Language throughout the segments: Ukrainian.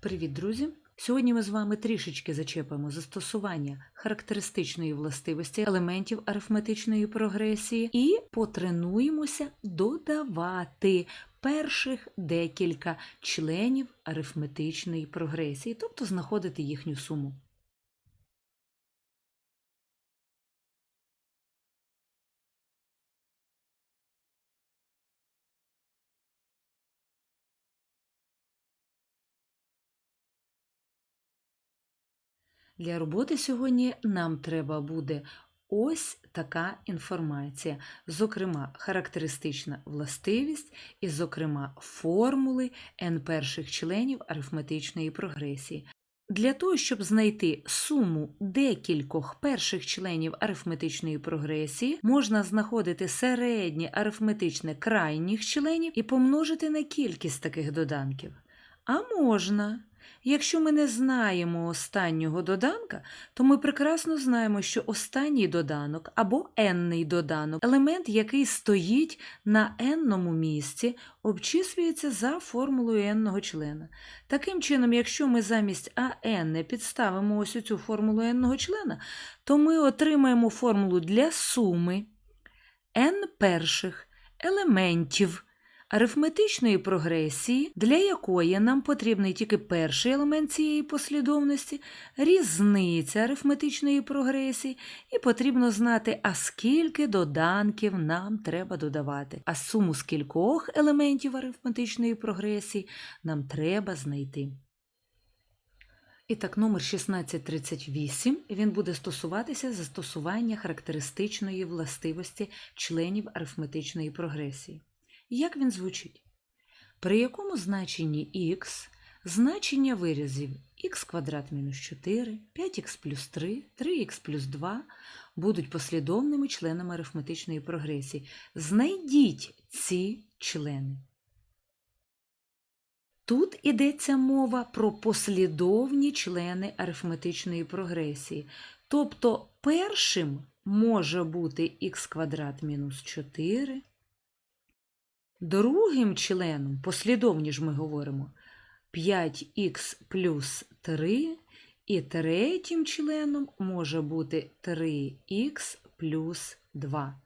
Привіт, друзі! Сьогодні ми з вами трішечки зачепимо застосування характеристичної властивості елементів арифметичної прогресії і потренуємося додавати перших декілька членів арифметичної прогресії, тобто знаходити їхню суму. Для роботи сьогодні нам треба буде ось така інформація, зокрема, характеристична властивість і, зокрема, формули n перших членів арифметичної прогресії. Для того, щоб знайти суму декількох перших членів арифметичної прогресії, можна знаходити середнє арифметичне крайніх членів і помножити на кількість таких доданків. А можна. Якщо ми не знаємо останнього доданка, то ми прекрасно знаємо, що останній доданок або n-ний доданок, елемент, який стоїть на n-ному місці, обчислюється за формулою n-ного члена. Таким чином, якщо ми замість an підставимо ось цю формулу n-ного члена, то ми отримаємо формулу для суми n перших елементів арифметичної прогресії, для якої нам потрібний тільки перший елемент цієї послідовності, різниця арифметичної прогресії, і потрібно знати, а скільки доданків нам треба додавати, а суму з кількох елементів арифметичної прогресії нам треба знайти. І так, номер 1638 він буде стосуватися застосування характеристичної властивості членів арифметичної прогресії. Як він звучить? При якому значенні х значення виразів х квадрат мінус 4, 5х плюс 3, 3х плюс 2 будуть послідовними членами арифметичної прогресії. Знайдіть ці члени. Тут йдеться мова про послідовні члени арифметичної прогресії. Тобто першим може бути х квадрат мінус 4, Другим членом, послідовні ж ми говоримо, 5х плюс 3, і третім членом може бути 3х плюс 2.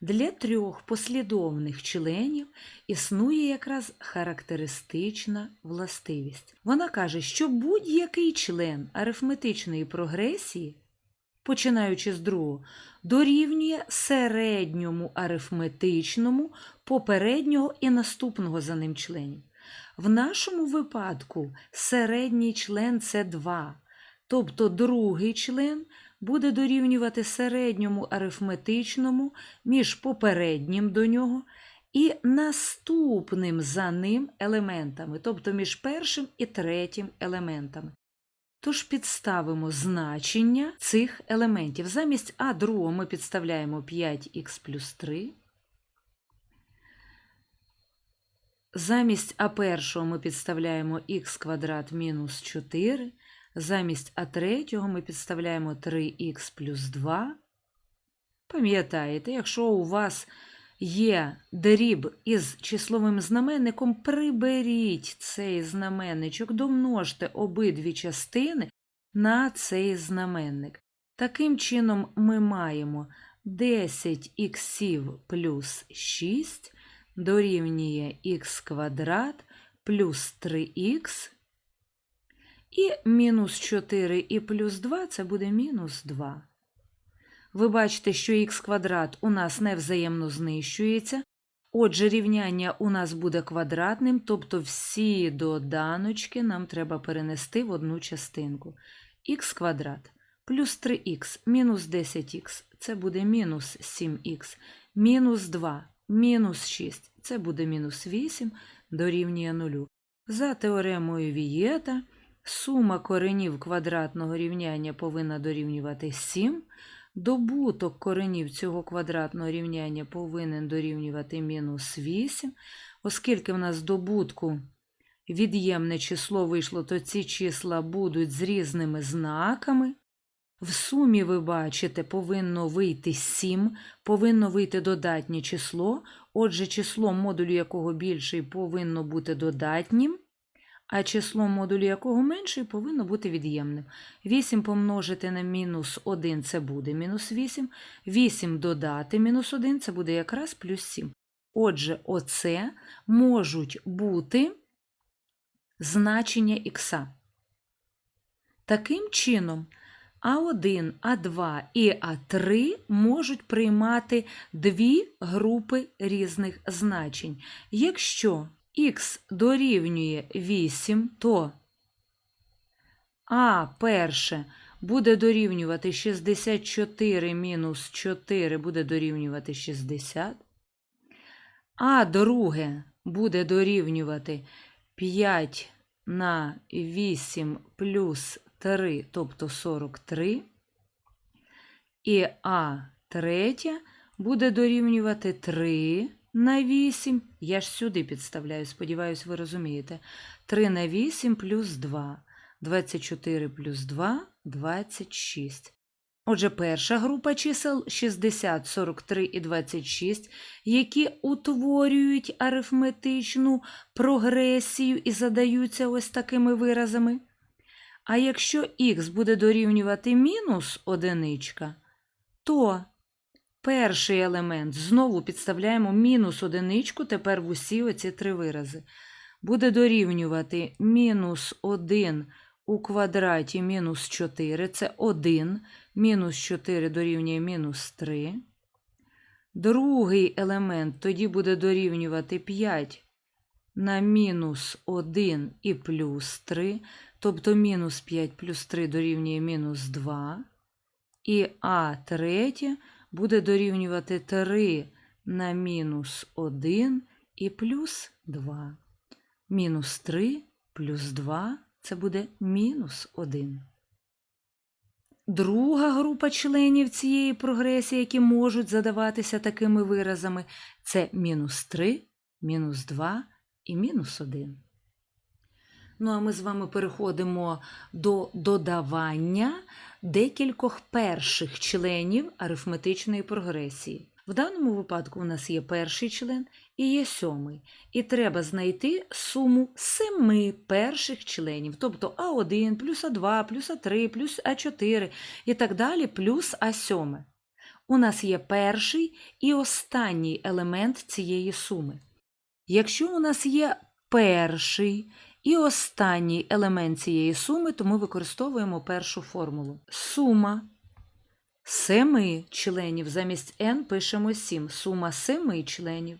Для трьох послідовних членів існує якраз характеристична властивість. Вона каже, що будь-який член арифметичної прогресії починаючи з другого, дорівнює середньому арифметичному попереднього і наступного за ним членів. В нашому випадку середній член це 2, тобто другий член буде дорівнювати середньому арифметичному між попереднім до нього і наступним за ним елементами, тобто між першим і третім елементами. Тож підставимо значення цих елементів. Замість А другого ми підставляємо 5х плюс 3. Замість А першого ми підставляємо х квадрат мінус 4. Замість А третього ми підставляємо 3х плюс 2. Пам'ятаєте, якщо у вас є дріб із числовим знаменником, приберіть цей знаменничок, домножте обидві частини на цей знаменник. Таким чином, ми маємо 10х плюс 6 дорівнює х квадрат плюс 3х. І мінус 4 і плюс 2 це буде мінус 2 ви бачите, що х квадрат у нас не взаємно знищується. Отже, рівняння у нас буде квадратним, тобто всі доданочки нам треба перенести в одну частинку. х квадрат плюс 3х мінус 10х це буде мінус 7х, мінус 2, мінус 6 це буде мінус 8 дорівнює 0. За теоремою Вієта сума коренів квадратного рівняння повинна дорівнювати 7. Добуток коренів цього квадратного рівняння повинен дорівнювати мінус 8. Оскільки в нас добутку від'ємне число вийшло, то ці числа будуть з різними знаками. В сумі, ви бачите, повинно вийти 7, повинно вийти додатнє число, отже, число модулю якого більший повинно бути додатнім, а число модулю якого менше повинно бути від'ємним. 8 помножити на мінус 1 це буде мінус 8. 8 додати мінус 1 це буде якраз плюс 7. Отже, оце можуть бути значення х. Таким чином, А1, А2 і А3 можуть приймати дві групи різних значень. Якщо х дорівнює 8, то А перше буде дорівнювати 64 мінус 4 буде дорівнювати 60. А друге буде дорівнювати 5 на 8 плюс 3, тобто 43. І А третє буде дорівнювати 3 на 8. Я ж сюди підставляю, сподіваюсь, ви розумієте. 3 на 8 плюс 2. 24 плюс 2 26. Отже, перша група чисел 60, 43 і 26, які утворюють арифметичну прогресію і задаються ось такими виразами. А якщо х буде дорівнювати мінус одиничка, то перший елемент знову підставляємо мінус одиничку, тепер в усі оці три вирази. Буде дорівнювати мінус 1 у квадраті мінус 4, це 1, мінус 4 дорівнює мінус 3. Другий елемент тоді буде дорівнювати 5 на мінус 1 і плюс 3, тобто мінус 5 плюс 3 дорівнює мінус 2. І А третє буде дорівнювати 3 на мінус 1 і плюс 2. Мінус 3 плюс 2 це буде мінус 1. Друга група членів цієї прогресії, які можуть задаватися такими виразами, це мінус 3, мінус 2 і мінус 1. Ну, а ми з вами переходимо до додавання декількох перших членів арифметичної прогресії. В даному випадку у нас є перший член і є сьомий. І треба знайти суму семи перших членів, тобто А1 плюс А2 плюс А3 плюс А4 і так далі, плюс А7. У нас є перший і останній елемент цієї суми. Якщо у нас є перший і останній елемент цієї суми, то ми використовуємо першу формулу. Сума семи членів замість n пишемо 7. Сума семи членів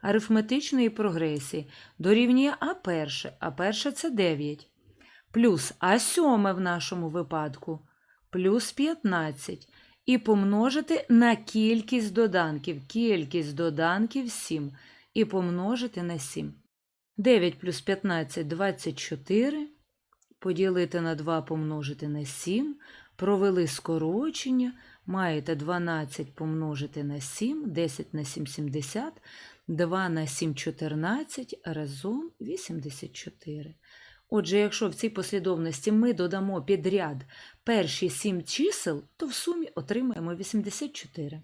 арифметичної прогресії дорівнює А перше, а перше це 9. Плюс А сьоме в нашому випадку плюс 15. І помножити на кількість доданків. Кількість доданків 7. І помножити на 7. 9 плюс 15 24. Поділити на 2 помножити на 7. Провели скорочення. Маєте 12 помножити на 7, 10 на 7 70, 2 на 7 14, разом 84. Отже, якщо в цій послідовності ми додамо підряд перші 7 чисел, то в сумі отримаємо 84.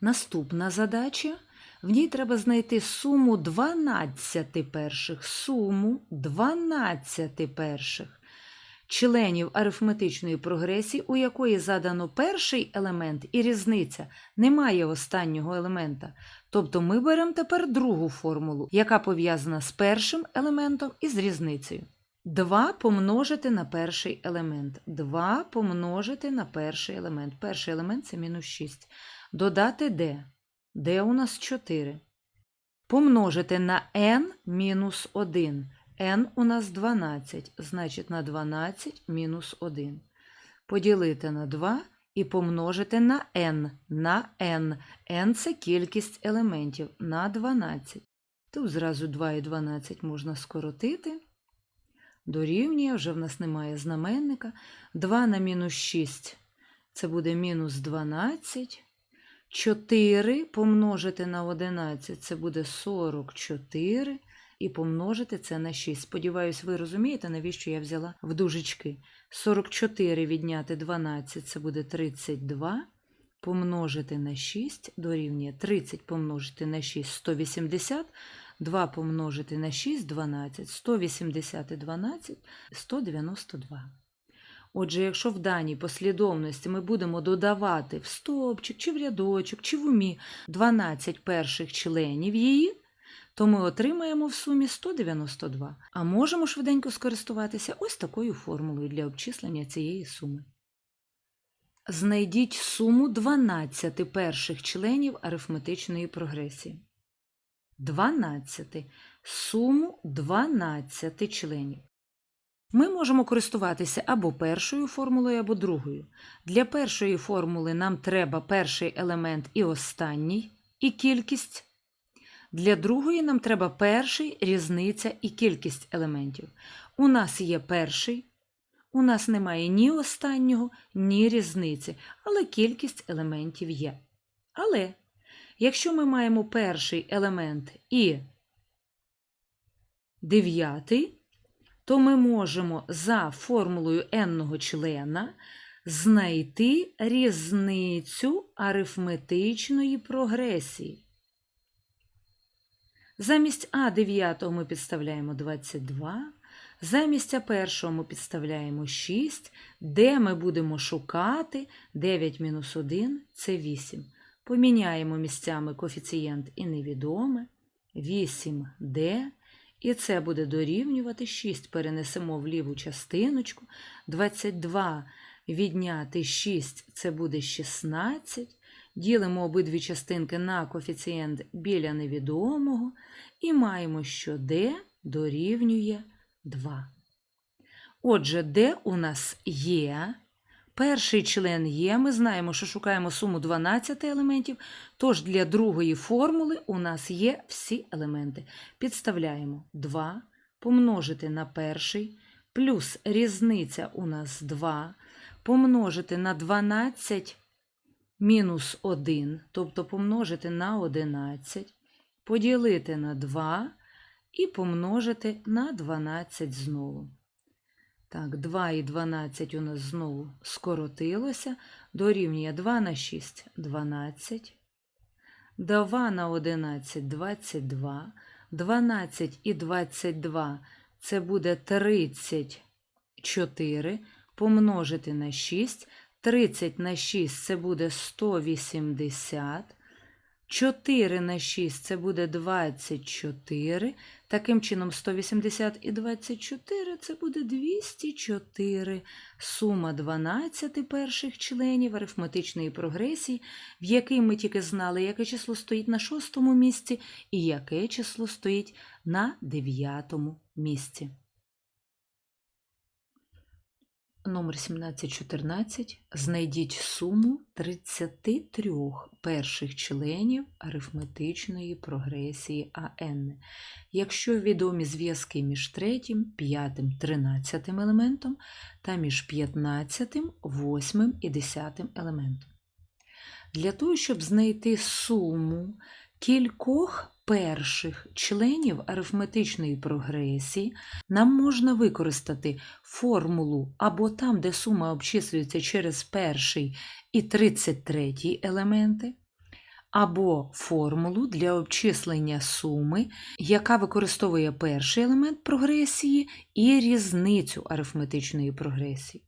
Наступна задача. В ній треба знайти суму 12 перших, суму 12 перших членів арифметичної прогресії, у якої задано перший елемент і різниця, немає останнього елемента. Тобто ми беремо тепер другу формулу, яка пов'язана з першим елементом і з різницею. 2 помножити на перший елемент. 2 помножити на перший елемент. Перший елемент це мінус 6. Додати d. d у нас 4. Помножити на n мінус 1 n у нас 12, значить на 12 мінус 1. Поділити на 2 і помножити на n. На n. n – це кількість елементів на 12. Тут зразу 2 і 12 можна скоротити. Дорівнює, вже в нас немає знаменника. 2 на мінус 6 це буде мінус 12. 4 помножити на 11 це буде 44 і помножити це на 6. Сподіваюсь, ви розумієте, навіщо я взяла в дужечки. 44 відняти 12 це буде 32. Помножити на 6 дорівнює 30 помножити на 6 180. 2 помножити на 6 12. 180 і 12 192. Отже, якщо в даній послідовності ми будемо додавати в стовпчик, чи в рядочок, чи в умі 12 перших членів її, то ми отримаємо в сумі 192. А можемо швиденько скористуватися ось такою формулою для обчислення цієї суми. Знайдіть суму 12 перших членів арифметичної прогресії. 12. Суму 12 членів. Ми можемо користуватися або першою формулою, або другою. Для першої формули нам треба перший елемент і останній, і кількість. Для другої нам треба перший, різниця і кількість елементів. У нас є перший, у нас немає ні останнього, ні різниці, але кількість елементів є. Але якщо ми маємо перший елемент і дев'ятий, то ми можемо за формулою n-ного члена знайти різницю арифметичної прогресії. Замість А 9 ми підставляємо 22, замість А першого ми підставляємо 6, де ми будемо шукати 9 мінус 1 – це 8. Поміняємо місцями коефіцієнт і невідоме, 8D, і це буде дорівнювати 6, перенесемо в ліву частиночку, 22 відняти 6 – це буде 16, Ділимо обидві частинки на коефіцієнт біля невідомого і маємо, що d дорівнює 2. Отже, d у нас є. Перший член є. Ми знаємо, що шукаємо суму 12 елементів, тож для другої формули у нас є всі елементи. Підставляємо 2 помножити на перший, плюс різниця у нас 2, помножити на 12 мінус 1, тобто помножити на 11, поділити на 2 і помножити на 12 знову. Так, 2 і 12 у нас знову скоротилося, дорівнює 2 на 6 – 12, 2 на 11 – 22, 12 і 22 – це буде 34, помножити на 6 30 на 6 це буде 180. 4 на 6 це буде 24. Таким чином, 180 і 24 це буде 204. Сума 12 перших членів арифметичної прогресії, в якій ми тільки знали, яке число стоїть на шостому місці і яке число стоїть на дев'ятому місці. Номер 1714. Знайдіть суму 33 перших членів арифметичної прогресії АН. Якщо відомі зв'язки між третім, п'ятим, тринадцятим елементом та між 15, 8 і 10 елементом. Для того, щоб знайти суму кількох перших членів арифметичної прогресії нам можна використати формулу або там, де сума обчислюється через перший і 33 елементи, або формулу для обчислення суми, яка використовує перший елемент прогресії і різницю арифметичної прогресії.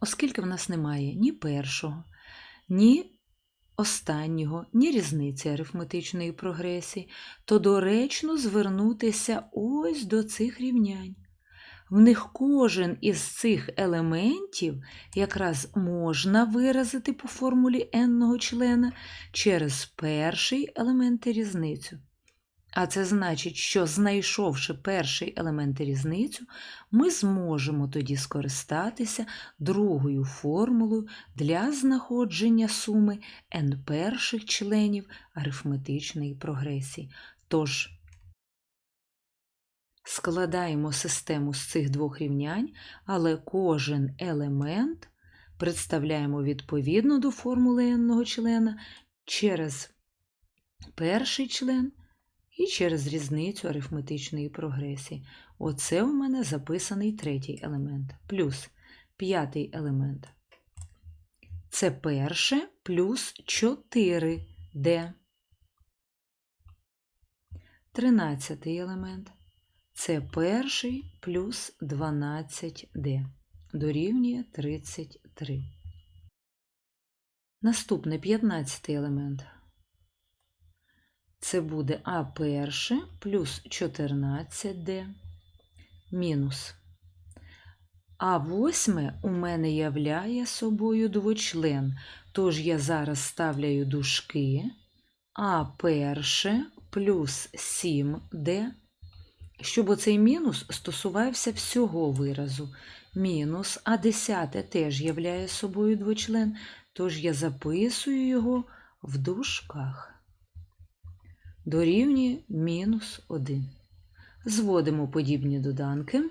Оскільки в нас немає ні першого, ні останнього, ні різниці арифметичної прогресії, то доречно звернутися ось до цих рівнянь. В них кожен із цих елементів якраз можна виразити по формулі n члена через перший елемент і різницю. А це значить, що знайшовши перший елемент різницю, ми зможемо тоді скористатися другою формулою для знаходження суми n перших членів арифметичної прогресії. Тож, складаємо систему з цих двох рівнянь, але кожен елемент представляємо відповідно до формули n члена через перший член і через різницю арифметичної прогресії. Оце у мене записаний третій елемент, плюс п'ятий елемент. Це перше плюс 4D. тринадцятий елемент. Це перший плюс 12d дорівнює 33. Наступний 15 елемент. Це буде А перше плюс 14d мінус. А восьме у мене являє собою двочлен, тож я зараз ставляю дужки А перше плюс 7d, щоб оцей мінус стосувався всього виразу. Мінус А десяте теж являє собою двочлен, тож я записую його в дужках. Дорівнює мінус 1. Зводимо подібні доданки.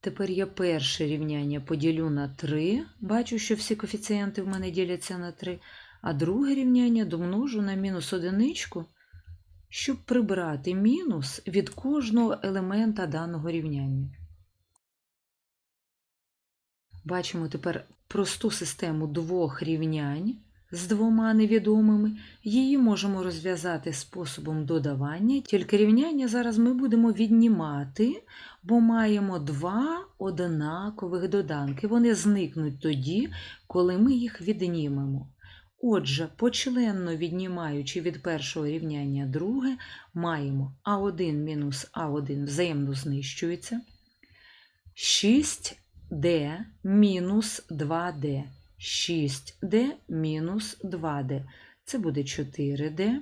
Тепер я перше рівняння поділю на 3. Бачу, що всі коефіцієнти в мене діляться на 3. А друге рівняння домножу на мінус одиничку, щоб прибрати мінус від кожного елемента даного рівняння. Бачимо тепер просту систему двох рівнянь з двома невідомими. Її можемо розв'язати способом додавання, тільки рівняння зараз ми будемо віднімати, бо маємо два однакових доданки. Вони зникнуть тоді, коли ми їх віднімемо. Отже, почленно віднімаючи від першого рівняння друге, маємо А1 мінус А1 взаємно знищується. 6D мінус 2D. 6D мінус 2D. Це буде 4D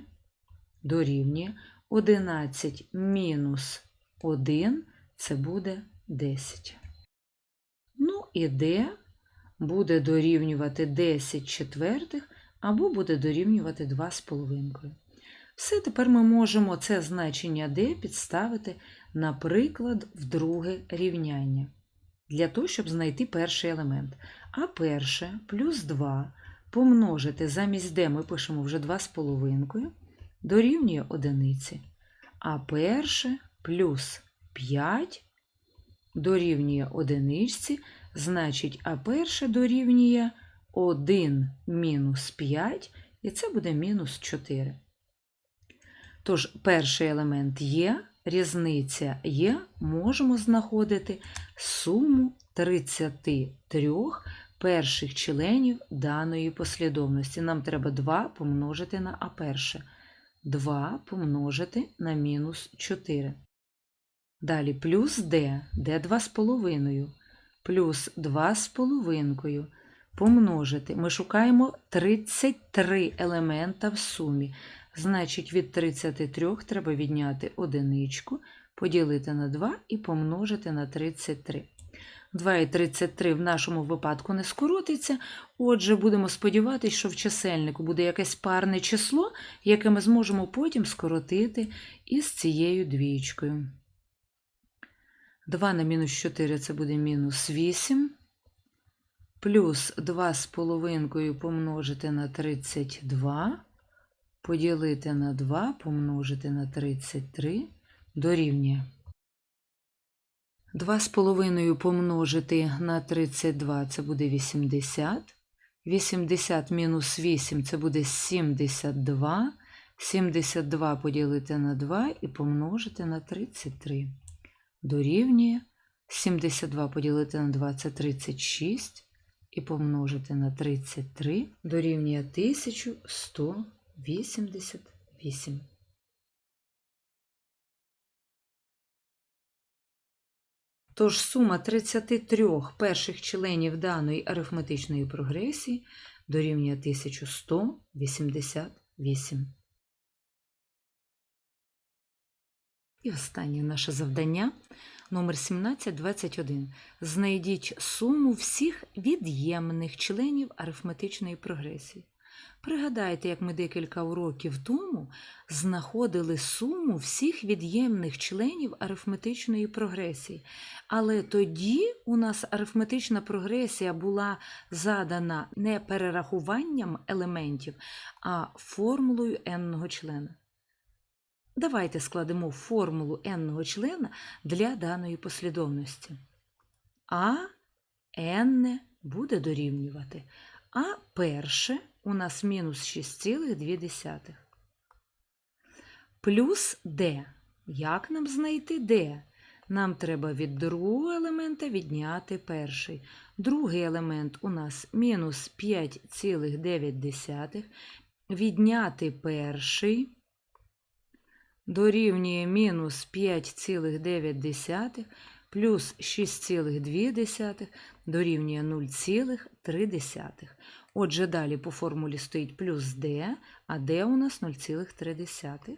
дорівнює 11 мінус 1 це буде 10. Ну і D буде дорівнювати 10 четвертих або буде дорівнювати 2,5. Все, тепер ми можемо це значення D підставити, наприклад, в друге рівняння. Для того, щоб знайти перший елемент. А перше плюс 2 помножити замість D ми пишемо вже 2,5 дорівнює одиниці. А перше плюс 5 дорівнює одиничці, значить, А перше дорівнює 1 мінус 5, і це буде мінус 4. Тож, перший елемент є, різниця є, можемо знаходити суму 33 перших членів даної послідовності. Нам треба 2 помножити на А перше. 2 помножити на мінус 4. Далі плюс d, d 2,5, плюс 2,5 помножити. Ми шукаємо 33 елемента в сумі. Значить, від 33 треба відняти одиничку, поділити на 2 і помножити на 33. 2 і 33 в нашому випадку не скоротиться, отже, будемо сподіватися, що в чисельнику буде якесь парне число, яке ми зможемо потім скоротити із цією двічкою. 2 на мінус 4 це буде мінус 8, плюс 2 з половинкою помножити на 32, поділити на 2 помножити на 33 дорівнює. 2,5 помножити на 32 це буде 80. 80 мінус 8 це буде 72. 72 поділити на 2 і помножити на 33. Дорівнює 72 поділити на 2 це 36. І помножити на 33 дорівнює 1100. 88Тож сума 33 перших членів даної арифметичної прогресії дорівнює 1188. І останнє наше завдання номер 1721. Знайдіть суму всіх від'ємних членів арифметичної прогресії. Пригадайте, як ми декілька уроків тому знаходили суму всіх від'ємних членів арифметичної прогресії. Але тоді у нас арифметична прогресія була задана не перерахуванням елементів, а формулою n-ного члена. Давайте складемо формулу n-ного члена для даної послідовності. А n буде дорівнювати. А перше у нас мінус 6,2. плюс d. Як нам знайти d? Нам треба від другого елемента відняти перший. Другий елемент у нас мінус 5,9. Відняти перший дорівнює мінус 5,9 плюс 6,2 дорівнює 0,3. Отже, далі по формулі стоїть плюс d, а d у нас 0,3.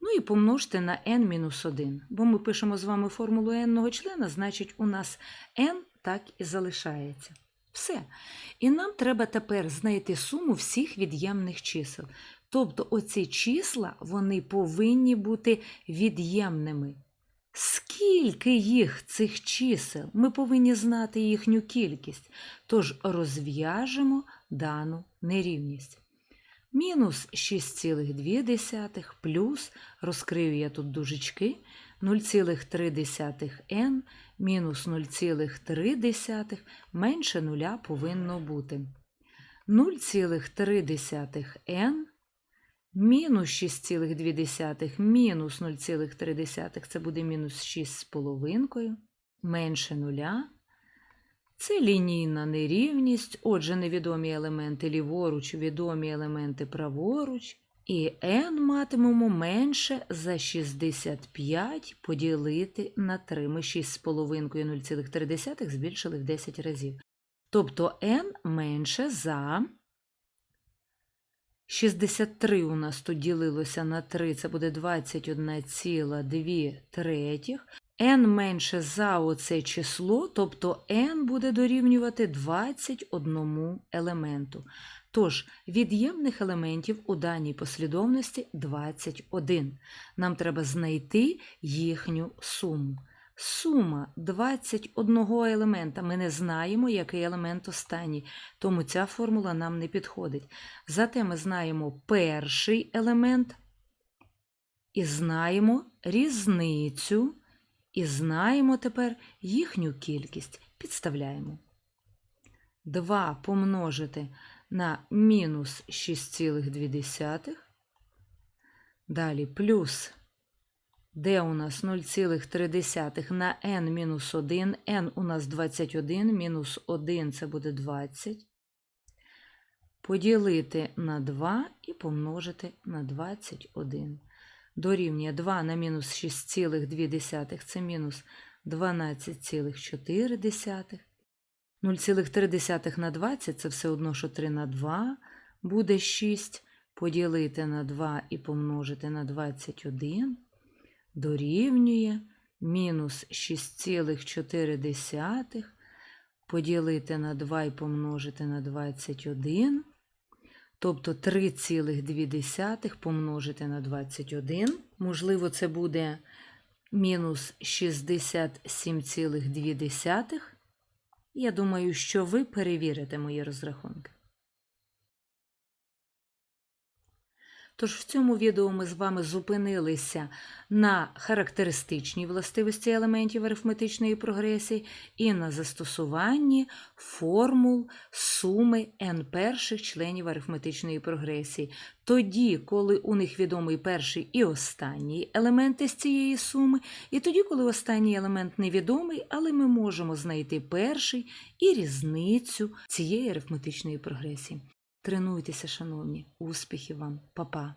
Ну і помножте на n-1, бо ми пишемо з вами формулу n-ного члена, значить у нас n так і залишається. Все. І нам треба тепер знайти суму всіх від'ємних чисел. Тобто оці числа вони повинні бути від'ємними. Скільки їх цих чисел? Ми повинні знати їхню кількість. Тож розв'яжемо дану нерівність. Мінус 6,2 плюс, розкрию я тут дужечки, 0,3n мінус 0,3 менше нуля повинно бути. 0,3n мінус 6,2 мінус 0,3 це буде мінус 6 з половинкою, менше нуля. Це лінійна нерівність, отже, невідомі елементи ліворуч, відомі елементи праворуч. І n матимемо менше за 65 поділити на 3. Ми 6,5 0,3 збільшили в 10 разів. Тобто n менше за 63 у нас тут ділилося на 3, це буде 21,2 третіх. n менше за оце число, тобто n буде дорівнювати 21 елементу. Тож, від'ємних елементів у даній послідовності 21. Нам треба знайти їхню суму. Сума 21 елемента. Ми не знаємо, який елемент останній, тому ця формула нам не підходить. Зате ми знаємо перший елемент і знаємо різницю, і знаємо тепер їхню кількість. Підставляємо. 2 помножити на мінус 6,2. Далі плюс d у нас 0,3 на n мінус 1, n у нас 21, мінус 1 це буде 20. Поділити на 2 і помножити на 21. Дорівнює 2 на мінус 6,2 це мінус 12,4. 0,3 на 20 це все одно, що 3 на 2 буде 6. Поділити на 2 і помножити на 21 дорівнює мінус 6,4 поділити на 2 і помножити на 21. Тобто 3,2 помножити на 21. Можливо, це буде мінус 67,2. Я думаю, що ви перевірите мої розрахунки. Тож в цьому відео ми з вами зупинилися на характеристичній властивості елементів арифметичної прогресії і на застосуванні формул суми n перших членів арифметичної прогресії. Тоді, коли у них відомий перший і останній елементи з цієї суми, і тоді, коли останній елемент невідомий, але ми можемо знайти перший і різницю цієї арифметичної прогресії. Тренуйтеся, шановні, успіхів вам, Па-па!